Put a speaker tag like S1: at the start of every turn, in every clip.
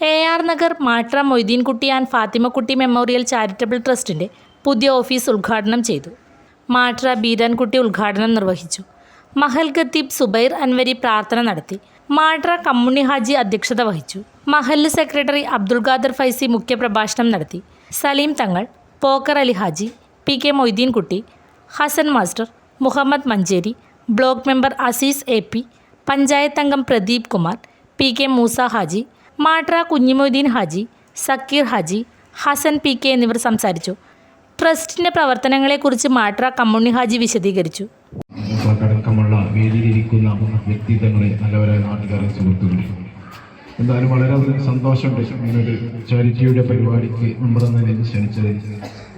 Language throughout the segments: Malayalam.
S1: A R Nagar Matra Moideenkutty and Fathimakutty memorial charitable ട്രസ്റ്റിന്റെ പുതിയ ഓഫീസ് ഉദ്ഘാടനം ചെയ്തു. മാട്ര ബീരാൻകുട്ടി ഉദ്ഘാടനം നിർവഹിച്ചു. മഹൽ ഖത്തീബ് സുബൈർ അൻവരി പ്രാർത്ഥന നടത്തി. മാട്ര കമ്മുണി ഹാജി അധ്യക്ഷത വഹിച്ചു. മഹല്ല് സെക്രട്ടറി അബ്ദുൽ ഖാദർ ഫൈസി മുഖ്യപ്രഭാഷണം നടത്തി. Saleem Thangal Pokker Ali Haji P K Moideenkutty Hassan master Muhammad Manjeri block member Azeez A P panchayat അംഗം Pradeep Kumar P K Moosa Haji Matra Kunjimoideen Haji Zakir Haji Hassan P K എന്നിവർ സംസാരിച്ചു. ട്രസ്റ്റിന്റെ പ്രവർത്തനങ്ങളെക്കുറിച്ച് മാട്ര കമ്മുണ്ണി ഹാജി വിശദീകരിച്ചു.
S2: അടക്കമുള്ള വേദിയിലിരിക്കുന്ന വ്യക്തിത്വങ്ങളെ നല്ലവരായ നാട്ടുകാരെ സുഹൃത്തുക്കളെ എന്തായാലും വളരെയധികം സന്തോഷമുണ്ട് ഇങ്ങനൊരു ചാരിറ്റിയുടെ പരിപാടിക്ക് നമ്മുടെ നിലയിൽ ക്ഷണിച്ചത്.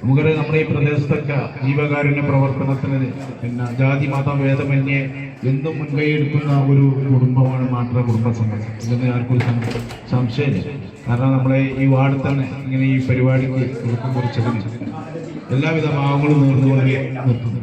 S2: നമുക്കറിയാം നമ്മുടെ ഈ പ്രദേശത്തൊക്കെ ജീവകാരുണ്യ പ്രവർത്തനത്തിന് പിന്നെ ജാതി മത ഭേദമന്യേ എന്തും മുൻകൈ എടുക്കുന്ന ഒരു കുടുംബമാണ് മാത്ര കുടുംബ സംഘം ഇതൊന്നും ആർക്കും സംശയമില്ല. കാരണം നമ്മളെ ഈ വാർഡ് തന്നെ ഇങ്ങനെ ഈ പരിപാടിക്ക് തുടക്കം കുറിച്ചതിന് എല്ലാവിധ ഭാവങ്ങളും നേർന്നുകൊണ്ട് നിർത്തുന്നു